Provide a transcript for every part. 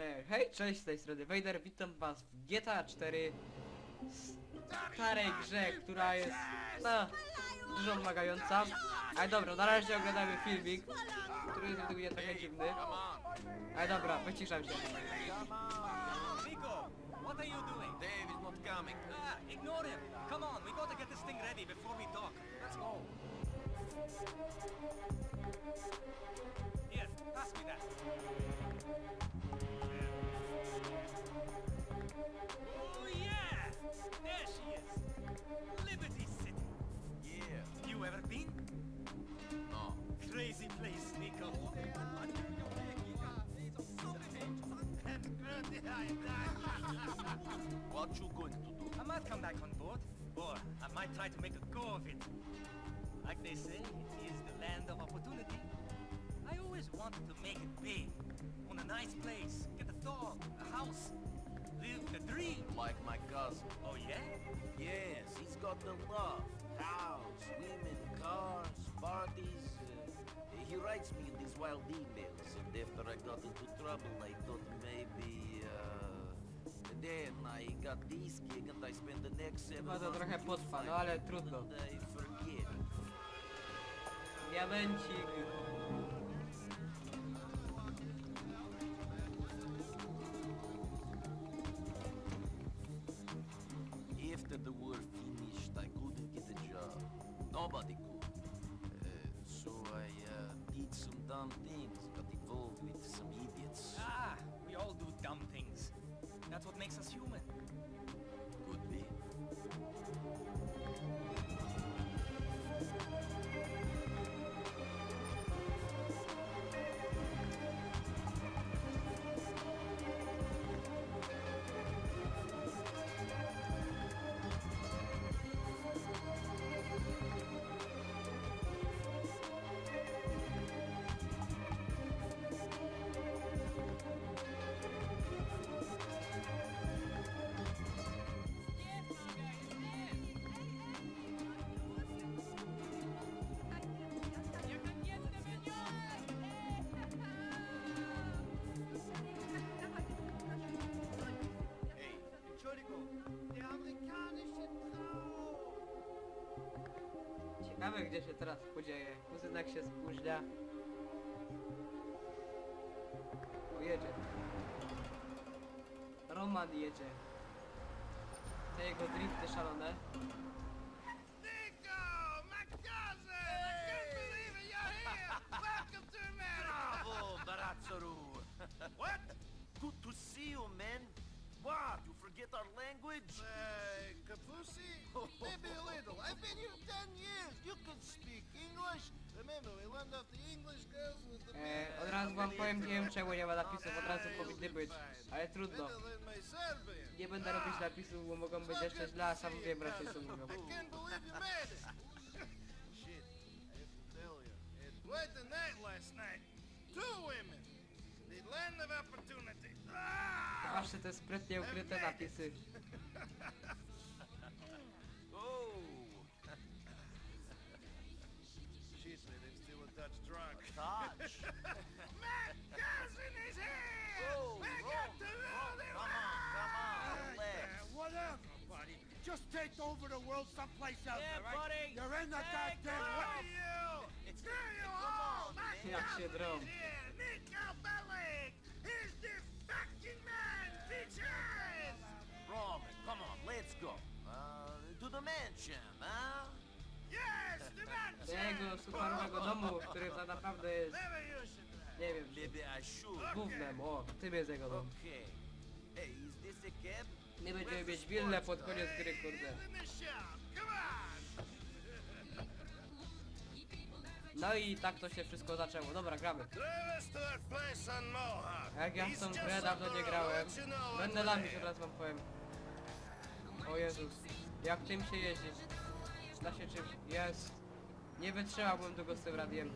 E, hej, cześć, z tej strony Vader, witam was w GTA 4 starej grze, która jest, no, dużo wymagająca. Ale dobra, na razie oglądamy filmik, który jest według mnie trochę dziwny. Ale dobra, wyciszam się. What are you doing? Dave is not coming. Ah, ignore him. Come on, we gotta get this thing ready before we talk. Let's go. Here, pass me that. Oh yeah! There she is. Liberty City. Yeah. You ever been? No. Crazy place, Nico. What you going to do? I might come back on board, or I might try to make a go of it. Like they say, it is the land of opportunity. I always wanted to make it big, own a nice place, get a dog, a house, live the dream. Like my cousin. Oh yeah? Yes, he's got the love. House, women, cars, parties. Uh, he writes me in these wild emails, and after I got into trouble, I thought maybe. Uh, then I got this gig, and I spent the next seven Chyba to months trochę with potrwa, you no ale five trudno. And I forget. Diamencik. After Ciekawe gdzie się teraz podzieje. Kuzynek się spóźnia. O, jedzie. Roman jedzie. Te jego drifty szalone. Nico, my cousin! I can't believe it, you're here! Welcome to America! Bravo, Baratsaru! What? Good to see you, man! What, you forget our language? Uh, Kapusi? Maybe a little. I've been here E, od razu wam powiem, nie wiem czemu nie ma napisów, od razu powinny być. Ale trudno. Nie będę robić napisów, bo mogą być jeszcze źle, a sam wiem raczej co mówią. Patrzcie te sprytnie ukryte napisy. Oh! Touch drunk. Touch! My cousin is here! We Rome, got to know the come on, come on, world! relax. whatever, buddy. Just take over the world someplace else, Yeah, all right? buddy. You're in the Hey, goddamn way. you! Screw you Come all! on, My man. Jak się cousin is here! Nico Bellic! He's the fucking man! Bitches! Roman, come on, let's go. Uh, to the mansion, huh? Jego superowego domu, który tak naprawdę jest, nie wiem, gównem. O, tym jest jego dom. Nie będziemy mieć willę pod koniec gry, kurde. No i tak to się wszystko zaczęło. Dobra, gramy. Jak ja w tą grę dawno nie grałem. Będę lamić, razu wam powiem. O Jezus. Jak tym się jeździ? Da się czymś... Jest. Nie wytrzymałbym długo z tym radiem.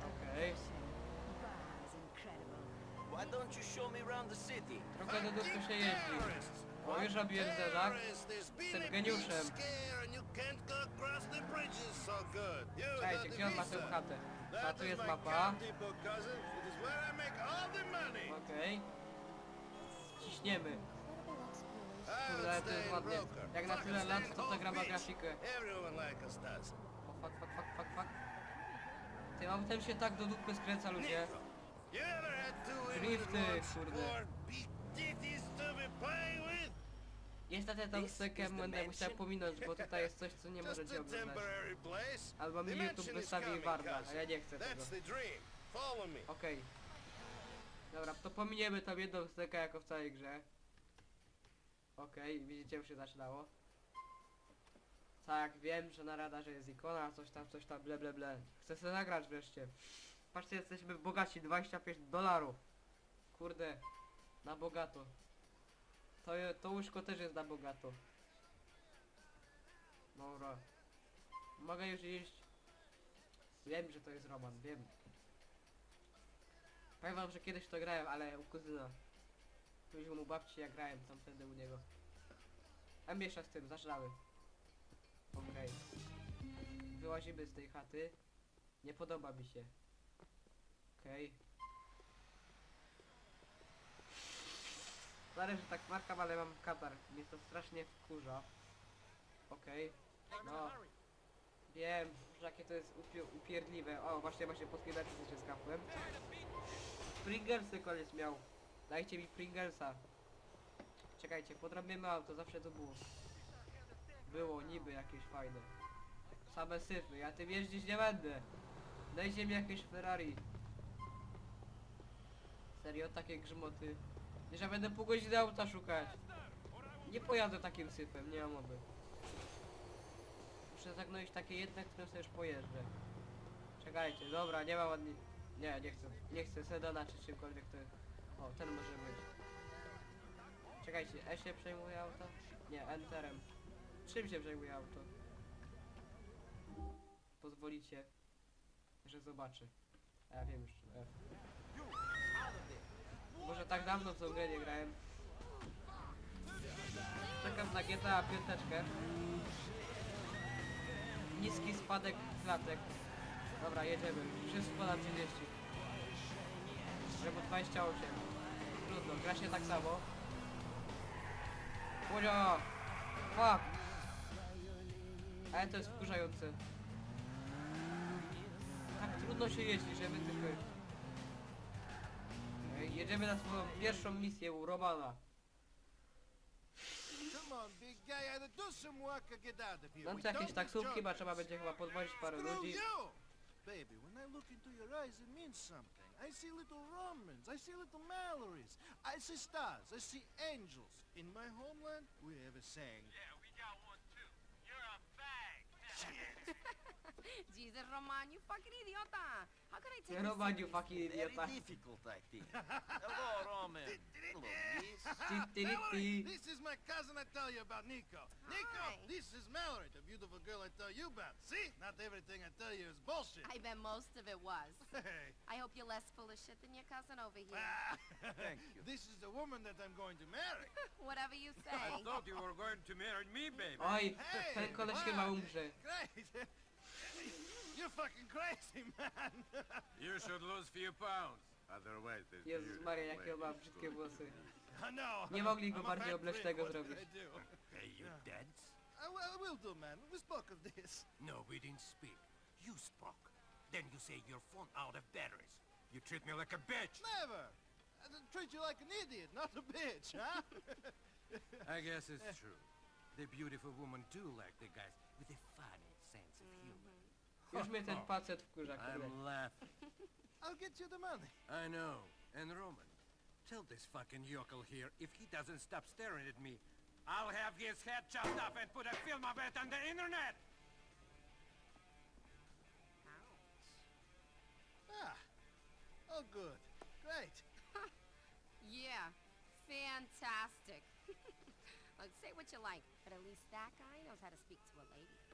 Okej. Why don't you show me around the city? Trochę do dupy się jeździ. O, już robiłem zezak. Jestem geniuszem. Czekajcie, gdzie on ma tę chatę? A tu jest mapa. Okej. Okej. Ciśniemy. Kurde, ale to jest ładnie. Jak na tyle lat, to ta gra ma grafikę. O, fuck, fuck, fuck, fuck, fuck. Tym autem się tak do dupy skręca ludzie. Drifty, kurde. Niestety tą the będę musiał pominąć, bo tutaj jest coś, co nie możecie oglądać. temporary place. Albo mi YouTube wystawi Warda, a ja nie chcę tego. Okej. Dobra, to pominiemy tą jedną sekę jako w całej grze. Okej, widzicie, już się zaczynało. Tak, wiem, że na radarze jest ikona, coś tam, coś tam, ble, ble, ble. Chcę sobie zagrać wreszcie. Patrzcie, jesteśmy bogaci, 25 dolarów. Kurde, na bogato. To, to łóżko też jest na bogato. Dobra. Mogę już iść. Wiem, że to jest Roman, wiem. Powiem wam, że kiedyś to grałem, ale u kuzyna. Byliśmy u babci, ja grałem tam wtedy u niego. A miesza z tym, zaczynamy. Okej. Wyłazimy z tej chaty. Nie podoba mi się. Okej. Sorry, że tak markam, ale mam katar. Mnie to strasznie wkurza. Okej. No. Wiem, że jakie to jest upie upierdliwe. O, właśnie, właśnie podkładać się skapłem. Pringlesy koleś miał. Dajcie mi Pringlesa. Czekajcie, podrobimy auto, zawsze to było. Było, niby jakieś fajne. Same syfy, ja tym jeździć nie będę. Dajcie mi jakieś Ferrari. Serio, takie grzmoty. Nie, że będę pół godziny auta szukać. Nie pojadę takim syfem, nie mam mowy. Muszę zagnąć takie jedne, którym sobie już pojeżdżę. Czekajcie, dobra, nie ma ładnie. Nie, nie chcę, nie chcę sedana czy czymkolwiek to O, ten może być. Czekajcie, E się przejmuje auto? Nie, Enterem. Czym się przejmuje auto? Pozwolicie, że zobaczę. A ja wiem już, F. Może tak dawno w tą grę nie grałem. Czekam na GTA 5. Niski spadek klatek. Dobra, jedziemy. Wszystko na 30. Żeby 28. Trudno, gra się tak samo. Kuzio! Fuck! Ale to jest wkurzające. Tak trudno się jeździ, żeby. Ej, Jedziemy na swoją pierwszą misję u Romana. We tu jakieś taksówki, bo trzeba będzie chyba podwozić parę ludzi. Baby, when I look into your eyes, it means something. I see little Romans, I see little Mallorys, I see stars, I see angels. In my homeland, we have a saying. Yeah, we got one too. You're a fag. Jesus, Roman, you fucking idiota! How could I take you Roman, you seriously? fucking Very idiota. difficult, I think. Hello, Roman. Hello, Mallory, this is my cousin I tell you about, Nico. Nico, this is Mallory, the beautiful girl I tell you about. See? Not everything I tell you is bullshit. I bet most of it was. Hey. I hope you're less full of shit than your cousin over here. Ah, Thank you. This is the woman that I'm going to marry. Whatever you say. I thought you were going to marry me, baby. Oj, Hey, ten koleś chyba umrze. Great. You're fucking crazy, man. You should lose few pounds. Otherwise, this Jezus Maria, jakie on ma lady brzydkie włosy. I know. Nie mogli go I'm a bardziej fat obleśnego zrobić. can Hey, you dance? I, will- I will do, man. We spoke of this. No, we didn't speak. You spoke. Then you say your phone out of batteries. You treat me like a bitch. Never. I didn't treat you like an idiot, not a bitch, huh? I guess it's eh. true. The beautiful woman do like the guys with a funny sense of humor. Już mnie ten facet wkurza, kurde. I'm laughing. I'll get you the money. I know. And Roman, tell this fucking yokel here if he doesn't stop staring at me, I'll have his head chopped off and put a film of it on the internet. Ah. Oh, good. Great. Yeah, fantastic. Look, say what you like, but at least that guy knows how to speak to a lady.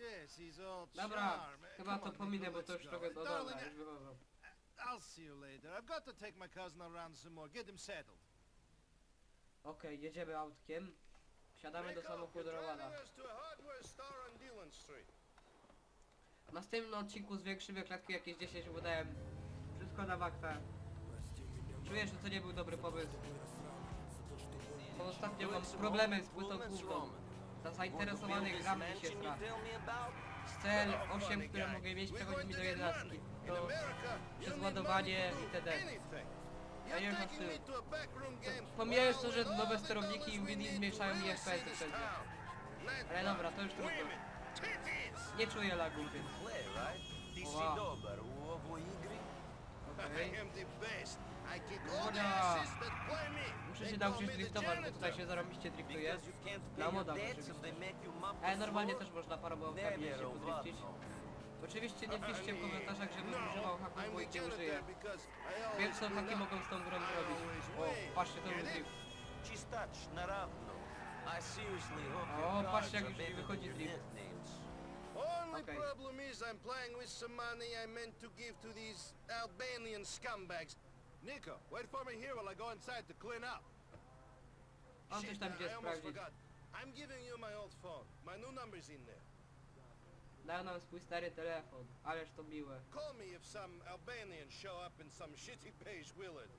Yes, he's all Dobra, charm. chyba Come to on, pominę, Nico, bo to już go. trochę do Darling, dobra, I- już wychodzą. I'll see you later. I've got to take my cousin around some more. Get him settled. Okej, jedziemy autkiem. Wsiadamy do samochodu you're Romana. driving us to a hardware store on Dillon Street. W następnym odcinku zwiększymy klatki jakieś 10, bo dałem wszystko na maksa. Czuję, że to nie był dobry pomysł. Bo ostatnio mam problemy z płytą główną. Dla zainteresowanych gram mi się. Z cel 8, które mogę mieć, przechodzi mi do 11. To przez ładowanie itd. Ja nie wiem, tym. Pomijając to, że nowe sterowniki i Wii zmniejszają mi FPS wszędzie. Ale dobra, to już trudno. Nie czuję lagu, więc Wow. okej. I no Muszę się nauczyć driftować, bo tutaj się zarobiście driftuje. Na modach oczywiście. Ale e, normalnie też można parabałkami się podrifcić. Oczywiście nie piszcie w komentarzach, żebym używał haków, bo ich nie użyję. Wiem co haki mogą z tą grą zrobić. O, patrzcie to ludzi. O, patrzcie jak już mi wychodzi drift. Only problem is I'm playing with some money I meant to give to these Albanian scumbags. Nico, wait for me here while I go inside to clean up. On coś tam I gdzie almost sprawdzić. forgot. I'm giving you my old phone. My new number's in there. Dają nam swój stary telefon, ależ to miłe. Call me if some Albanians show up in some shitty beige Willard.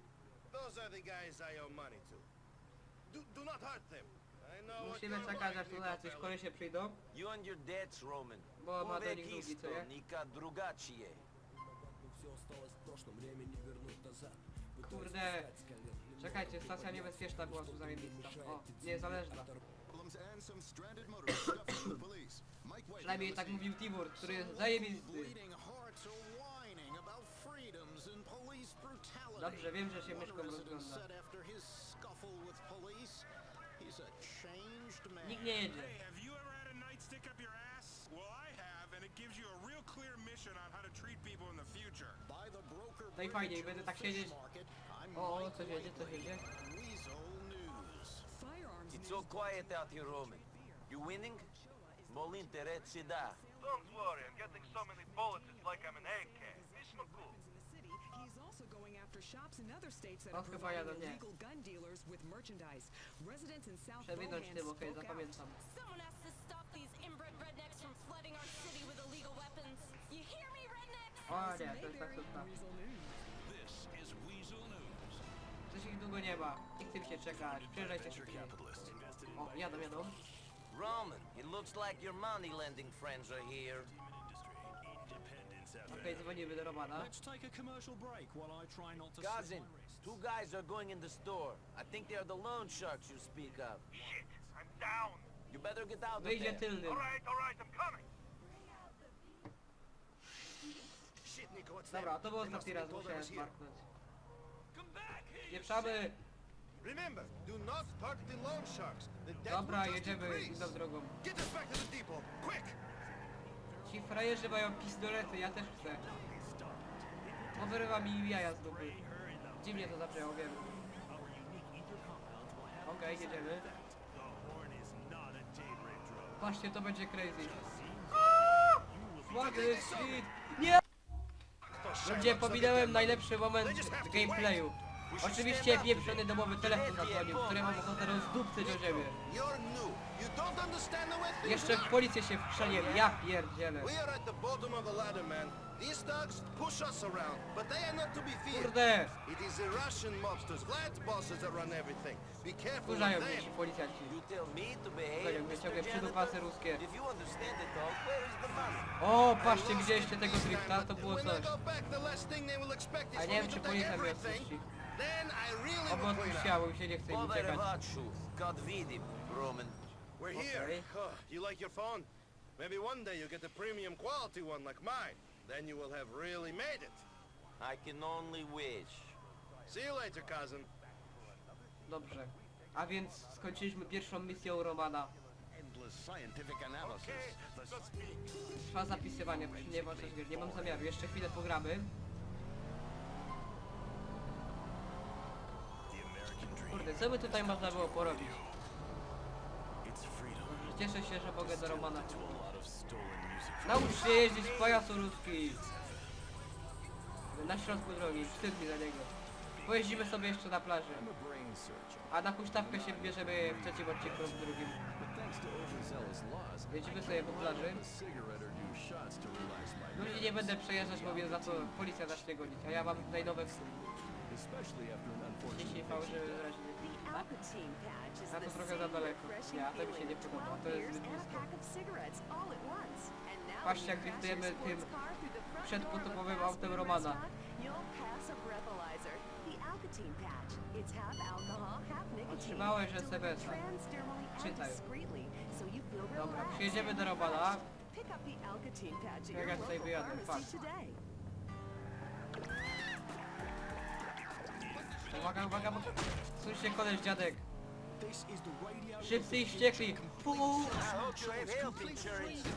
Those are the guys I owe money to. Do, do not hurt them. I know what Musimy you're czekać like, aż tu Nico jacyś fella. kolesie przyjdą. You and your debts, Roman. Bo ma do Uvek nich długi, co isto, je? nikad drugačije. Kurde. Czekajcie, stacja niebezpieczna była tu zajebista. O, niezależna. Przynajmniej tak mówił Tibur, który jest zajebisty. Dobrze, wiem, że się myszką rozgląda. Nikt nie jedzie. Well, I have. No i fajnie, i będę tak siedzieć. O, o, coś jedzie, coś jedzie. It's so quiet out here, Roman. You winning? Molin teret si da. Don't worry, I'm getting so many bullets, it's like I'm an AK. Not cool. He's also going after shops in other states that are chyba providing illegal gun dealers with merchandise. Residents in South Bohan spoke out. Someone has to stop these inbred rednecks from flooding our city with illegal weapons. You hear me, rednecks? O nie, to jest tak taksówka. Długo nie ma. Nie chcę mi się czekać. Przyjeżdżajcie szybciej. O, jadą, jadą. Roman, it looks like your money lending friends are here. Okej, dzwonimy do Romana. take a commercial break while I try not to Cousin, two guys are going in the store. I think they are the loan sharks you speak of. Shit, I'm down. You better get out of Wyjdzie there. tylnym. Alright, alright, I'm coming. Shit, Nico, what's Dobra, that? to był They must ostatni raz, been told I musiałem was Pieprzamy! Remember, do not hurt the loan sharks. The Dobra, will just jedziemy increase. inną drogą. Get us back to the depot, quick! Ci frajerzy mają pistolety, ja też chcę. Powyrywa mi jaja z dupy. Dziwnie to zabrzmiało, wiem. Okej, jedziemy. Patrzcie, to będzie crazy. Słaby shit! Nie! Ludzie, pominąłem najlepszy moment w gameplayu. Oczywiście pieprzony domowy telefon zadzwonił, który mam ochotę rozdupcyć o ziemię. You're new. You don't understand the way things Jeszcze w policję się wchrzaniłem, ja pierdzielę. We are at the bottom of the ladder, man. These thugs push us around, but they are not to be feared. Kurde! It is the Russian mobsters, Vlad's bosses that run everything. Be careful of Wkurzają mnie ci them. policjanci. You tell me to behave, Zanim wyciągę Mr. przydupasy Janitor? ruskie. If you understand it all, where is the money? O, patrzcie, widzieliście it tego drifta? To było coś. A nie wiem, czy policja mnie odpuści. Then I really clean up. bo mi się nie chce im uciekać. Vachu, God vidim, Roman. We're Okay. here. You like your phone? Maybe one day you'll get a premium quality one like mine. Then you will have really made it. I can only wish. See you later, cousin. Dobrze. A więc skończyliśmy pierwszą misją Romana. Trwa zapisywanie, proszę nie włączać gier. Nie mam zamiaru, jeszcze chwilę pogramy. Co by tutaj można było porobić? Cieszę się, że mogę do Romana. Naucz się jeździć w pajacu ruski! Na środku drogi, wstyd mi za niego. Pojeździmy sobie jeszcze na plaży. A na huśtawkę się bierzemy w trzecim odcinku lub drugim. Jedziemy sobie po plaży. Ludzi nie będę przejeżdżać, bo mnie za to policja zacznie gonić. A ja mam tutaj nowe especially after an unfortunate Jeśli fałszywy wyraźnie The to trochę za daleko. refreshing Nie, a to mi się nie podoba. 12 To jest zbyt blisko. Patrzcie, jak your tym przedpotopowym autem Romana. Otrzymałeś SMS-a. Czytaj. Dobra, przyjedziemy do Romana. At Jak ja tutaj wyjadę, fakt. Uwaga, uwaga, bo... Słyszcie koleś dziadek. Szybcy i wściekli. Fu! I hope you have health insurance.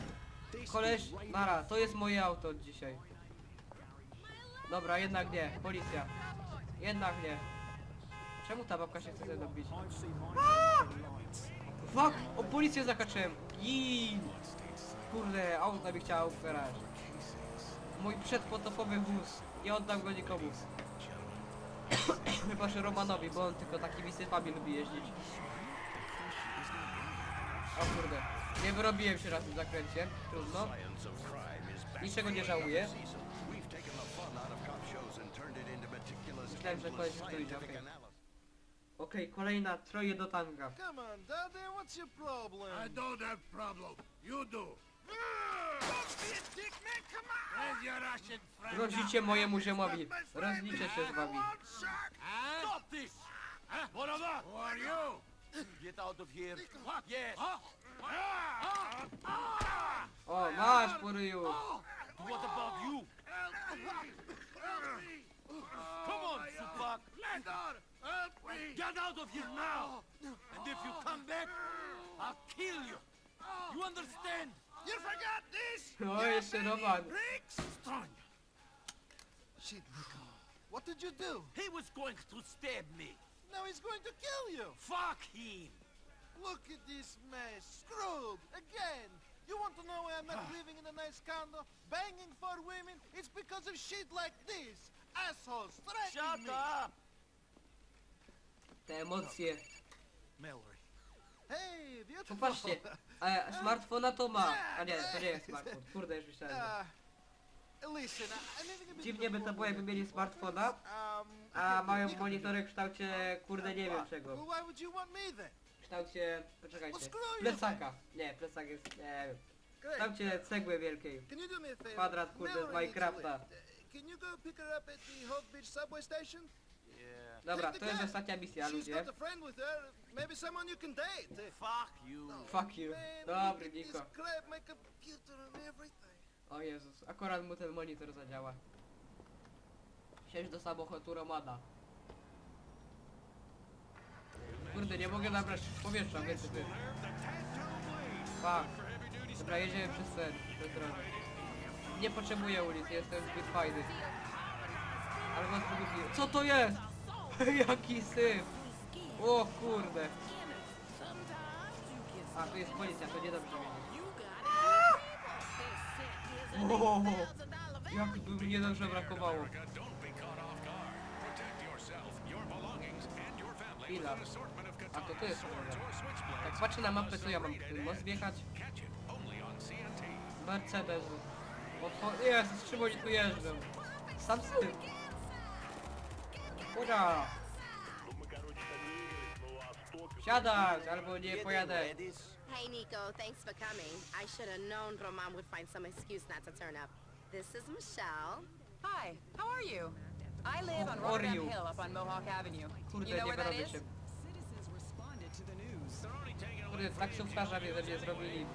This Koleś, nara, to jest moje auto dzisiaj. Dobra, jednak nie, policja. Jednak nie. Czemu ta babka się chce ze. Fuck! O policję zakaczyłem! Kurde, auto mi chciała ukraść. Mój przedpotopowy wóz. Nie oddam go nikomu. Chyba, że Romanowi, bo on tylko takimi syfami lubi jeździć. O kurde. Nie wyrobiłem się raz w zakręcie. Trudno. Niczego nie żałuję. Myślałem, że koleś już to idzie, okej. Okej, kolejna troje do tanga. Come on, Daddy, what's your problem? I don't have problem. You do. Grozicie mojemu ziomowi. Rozliczę się z wami. Stop this! Huh? What of that? Who are you? Get out of here. What? Yes. Huh? Ah! Ah! O, masz po ryju. What about you? Come on, Tupac. Landor, help me! Get out of here now. And if you come back, I'll kill you. You understand? You forgot this? O, jeszcze Roman. Bricks? Strong. Shit, Nico. What did you do? He was going to stab me. Now he's going to kill you. Fuck him. Look at this mess. Screwed. Again. You want to know why I'm not living in a nice condo? Banging for women? It's because of shit like this. Assholes threatening Shut me. up. Te emocje. Mallory. Hey, beautiful. Popatrzcie. E, smartfona to ma. A nie, to nie jest smartfon. Kurde, już myślałem. że- bit Dziwnie by to było, jakby mieli smartfona, a mają monitory w kształcie, kurde, nie wiem czego. W kształcie, poczekajcie, No plecaka. Nie, plecak jest, nie wiem. W kształcie cegły wielkiej. Kwadrat, kurde, z Minecrafta. Can you go pick her up at the Hot Beach subway station? Yeah. Dobra, to jest ostatnia misja, She's ludzie. got a friend with her, maybe someone you can date. Uh, Fuck you. Fuck you. Man, Dobry, look at this Niko. crap, my computer and everything. O Jezus, akurat mu ten monitor zadziała. Siedź do samochodu Romana. Kurde, nie mogę nabrać powietrza, więcej ty. Fuck. Dobra, jedziemy przez ten, przez drogę. Nie potrzebuję ulic, jestem zbyt fajny. Ale was pogubiłem. Co to jest? Jaki syf! O kurde. A, tu jest policja, to niedobrze wiedzieć. O, jak by mnie dobrze brakowało. Chwila. A to to jest problem. Tak patrzę na mapę, co ja mam ten most wjechać? Mercedes. O, o, Jezus, czym oni tu jeżdżą? Sam syf. Ura! Siadać, albo nie Get pojadę. Hey, Nico, thanks for coming. I should have known Roman would find some excuse not to turn up. This is Michelle. Hi, how are you? I live on How Rotterdam? Hill up on Mohawk Avenue. Kurde, You know nie where that wyrobię is? się. Citizens responded to the news. Kurde, taksówkarza mnie ze mnie zrobili.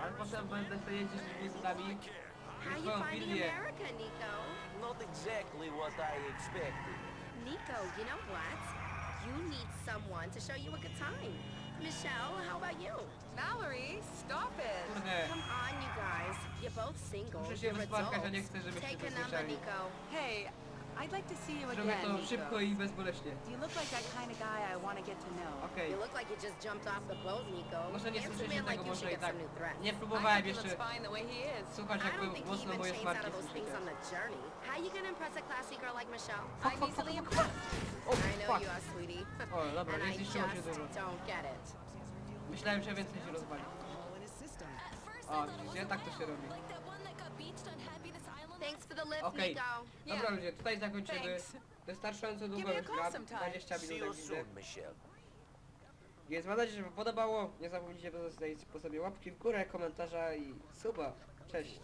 Ale potem będę sobie jeździć z busami. How you swoją finding. America, Nico? Not exactly what I expected. Nico, you know what? You need someone to show you a good time. Michelle, how about you? Mallory, stop it. Kurde. Come on, you guys. You're both single. Muszę się You're wysmarkać, a adults. chcę, żebyście Take to a number, słyszeli. Nico. Hey, I'd like to see you Zrobię again, to Nico. szybko i bezboleśnie. You look like that kind of guy I want to get to know. Okej. You look like you just jumped off the boat, Nico. Może nie Handsome słyszycie man like tego, you może should i get tak. some new threats. Nie I próbowałem think he jeszcze looks fine the way he is. słuchać I jak don't think he mocno even moje changed out smarki of those things słyszycie. on the journey. How you gonna impress a classy girl like Michelle? Fuck, I'm fuck, easily fuck, impressed. O, I know fuck. you are, sweetie. O, dobra, and nie I zniszczyło się just don't get it. Myślałem, że więcej się rozwali. In his system. O, widzicie? Tak to się robi. Thanks for the lift, Okej. Nico. Dobra ludzie, tutaj zakończymy. Thanks. wystarczająco Give długo me a już call gram, sometime. 20 See minut you jak widzę. soon, Michelle. Więc mam nadzieję, że wam podobało. Nie zapomnijcie pozostawić po sobie łapki w górę, komentarza i suba. Cześć.